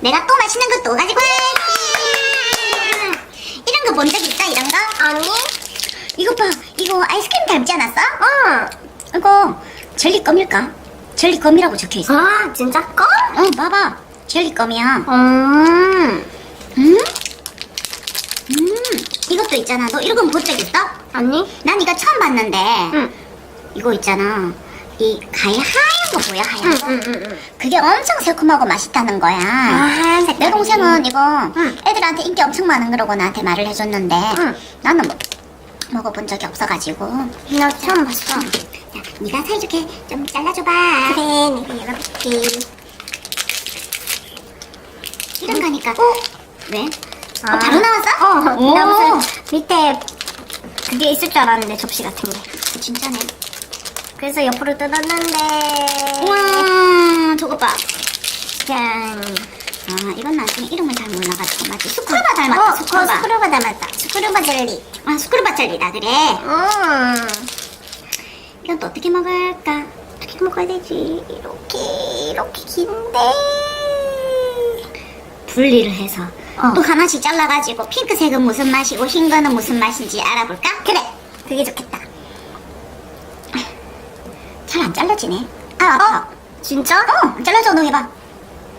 내가 또 맛있는 거또 가지고 왔지. 이런 거 본 적 있어? 이런 거? 아니? 이거 봐. 이거 아이스크림 닮지 않았어? 응. 이거 젤리껌일까? 젤리껌이라고 적혀 있어. 아, 진짜 껌? 응, 봐봐. 젤리껌이야. 음. 음? 음, 이것도 있잖아. 너 이런 건 본 적 있어? 아니? 난 이거 처음 봤는데. 응. 이거 있잖아. 이 가위 하얀 거 뭐야, 하얀 응, 거? 응, 응, 응. 그게 엄청 새콤하고 맛있다는 거야. 아, 하얀색. 내 동생은 이거 응. 애들한테 인기 엄청 많은 거라고 나한테 말을 해줬는데 응. 나는 뭐, 먹어본 적이 없어가지고 나 처음 봤어. 야, 네가 사이좋게 좀 잘라줘봐 그래, 내가 열어볼게. 이런 거니까 어? 왜? 아. 어, 바로 나왔어? 어, 오. 나 무슨 밑에 그게 있을 줄 알았는데, 접시 같은 게. 진짜네 그래서 옆으로 뜯었는데. 우와 저거 봐 짠. 아, 이건 나중에 이름을 잘 몰라가지고 맞지? 스크루바 닮았다 어, 스크루바 어, 스크루바 닮았다. 스크루바 젤리. 아 스크루바 젤리다 그래 음. 이건 또 어떻게 먹을까? 어떻게 먹어야 되지? 이렇게, 이렇게 긴데. 분리를 해서 어. 또 하나씩 잘라가지고 핑크색은 무슨 맛이고 흰 거는 무슨 맛인지 알아볼까? 그래. 그게 좋겠다. 잘 잘라지네. 아, 아파. 진짜? 어, 잘라줘, 너 해봐.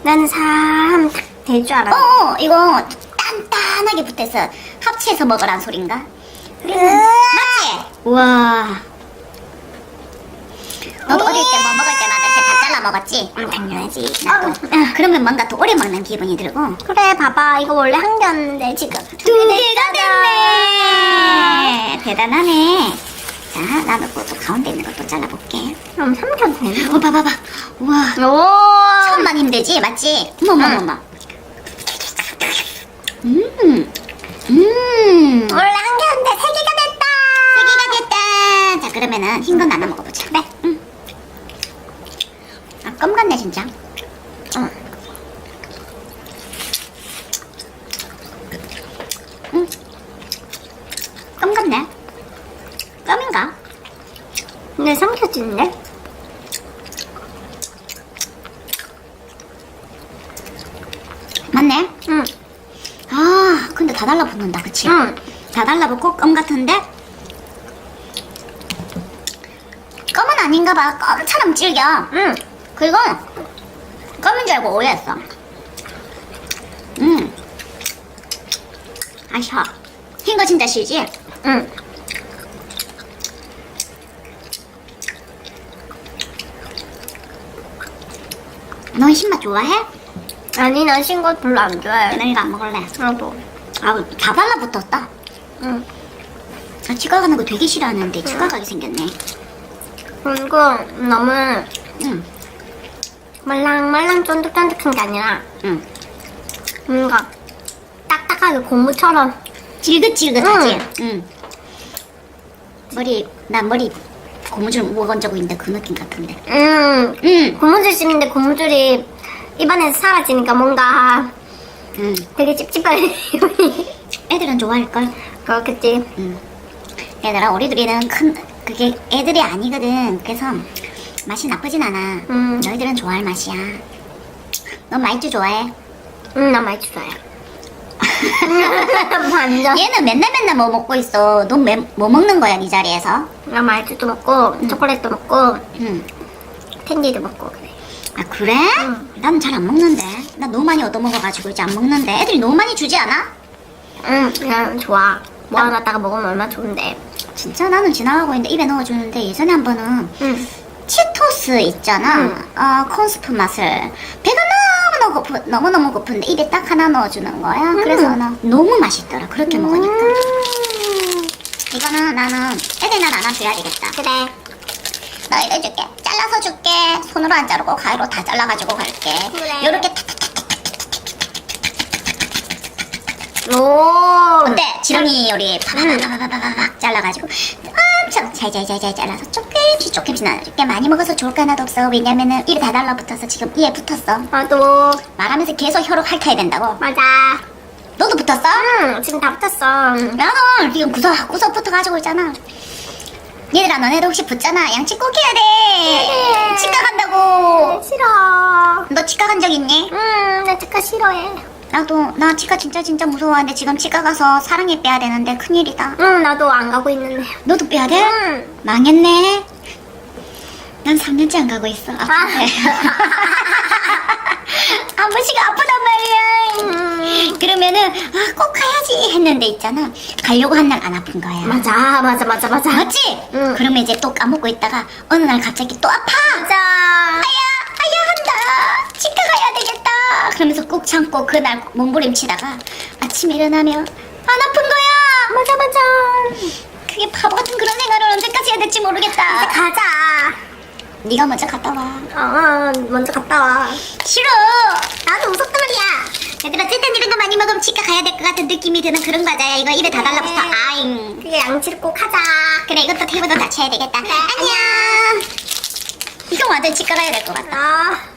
나는 사람 될줄 어, 알았 어. 어, 이거 단단하게 붙어서 합치해서 먹으란 소린가? 맞지? 우와. 너도 어릴 때 뭐 먹을 때마다 이렇게 다 잘라 먹었지? 음, 당연하지. 나도. 아, 그러면 뭔가 더 오래 먹는 기분이 들고. 그래, 봐봐. 이거 원래 한 개였는데, 지금. 두 개가 됐네. 대단하네. 자, 나도 또 가운데 있는 것도 잘라볼게. 그럼 삼겹 되나? 어, 봐봐봐. 우와. 오! 처음만 힘들지? 맞지? 어머머머머. 음. 음. 원래 한 개였는데 세 개가 됐다! 세 개가 됐다. 자, 그러면은 흰 건 나눠 먹어보자. 그래. 응. 아, 껌 같네, 진짜. 응. 응. 껌 같네. 껌인가? 근데 삼겹인데? 맞네. 응. 아, 근데 다 달라붙는다, 그치? 응. 다 달라붙고 껌 같은데? 껌은 아닌가 봐. 껌처럼 질겨. 응. 그리고 껌인 줄 알고 오해했어. 음. 아셔. 흰 거 진짜 싫지? 응. 너 흰맛 좋아해? 아니, 난 싱거 별로 안 좋아해. 나 이거 안 먹을래. 나도. 아우, 다 달라붙었다. 응. 나 치과 가는 거 되게 싫어하는데 치과 가게 생겼네. 그리고 너무 응, 말랑말랑 쫀득쫀득한 게 아니라 응. 뭔가 딱딱하게 고무처럼 질긋질긋하지? 응. 머리, 나 머리 고무줄 먹은 적 있는데 그 느낌 같은데. 음 응, 고무줄 씹는데 고무줄이 입안에서 사라지니까 뭔가 응. 되게 찝찝하게 애들은 좋아할걸? 그렇겠지 응. 얘들아, 우리들이는 큰, 그게 애들이 아니거든. 그래서 맛이 나쁘진 않아. 음. 너희들은 좋아할 맛이야. 넌 말주 좋아해? 응나 많이 좋아해 완전 얘는 맨날 맨날 뭐 먹고 있어. 넌 뭐 먹는 거야, 네 자리에서? 나 말주도 먹고 초콜릿도 먹고 응. 캔디도 먹고 그래 아, 그래? 응. 난잘 안 먹는데. 나 너무 많이 얻어먹어가지고 이제 안 먹는데. 애들이 너무 많이 주지 않아? 응 그냥 좋아 모아놨다가 먹으면 얼마나 좋은데 진짜 나는 지나가고 있는데 입에 넣어주는데 예전에 한 번은 응 치토스 있잖아. 응. 어, 콘스프 맛을. 배가 너무너무 고프, 너무너무 고픈데 입에 딱 하나 넣어주는 거야. 그래서 나 너무 맛있더라. 그렇게 먹으니까. 음. 이거는 나는 애들 날 안아줘야 되겠다. 그래 너희들 줄게. 잘라서 줄게. 손으로 안 자르고 가위로 다 잘라가지고 갈게. 그래. 요렇게 오 어때? 지렁이 요리 파바바바바바박 잘라가지고 엄청 잘잘잘잘 잘라서 조금씩 조금씩 나눠줄게. 많이 먹어서 좋을 거 하나도 없어. 왜냐면은 입에 다 달라붙어서 지금 이에 붙었어. 나도 말하면서 계속 혀로 핥아야 된다고. 맞아 너도 붙었어? 응 지금 다 붙었어 나는 지금 구석 구석 붙어가지고 있잖아. 얘들아 너네도 혹시 붙잖아. 양치 꼭 해야 돼. 치과 간다고. 싫어 너 치과 간 적 있니? 음, 나 치과 싫어. 무서워해. 나도 나 치과 진짜 진짜 무서워하는데 지금 치과 가서 사랑에 빼야 되는데 큰일이다. 응, 나도 안 가고 있는데. 너도 빼야 돼? 응. 망했네. 난 3년째 안 가고 있어. 아픈데. 한 번씩 아프 꼭 가야지 했는데 있잖아. 가려고 한 날 안 아픈 거야. 맞아, 맞아, 맞아, 맞아. 맞지? 응. 그러면 이제 또 까먹고 있다가 어느 날 갑자기 또 아파. 맞아. 아야, 아야 한다. 치과 가야 되겠다. 그러면서 꾹 참고 그날 몸부림치다가 아침에 일어나면 안 아픈 거야. 맞아, 맞아. 그게 바보 같은 그런 생활을 언제까지 해야 될지 모르겠다. 가자. 네가 먼저 갔다 와. 어, 먼저 갔다 와. 싫어. 나도 무섭단 말이야. 얘들아, 찌든 이런 거 많이 먹으면 치과 가야 될 것 같은 느낌이 드는 그런 과자야. 이거 입에 다 달라붙어. 네. 아잉. 그게 양치를 꼭 하자. 그래, 이것도 테이블도 다 쳐야 되겠다. 네, 안녕. 이거 완전 치과 가야 될 것 같다. 아.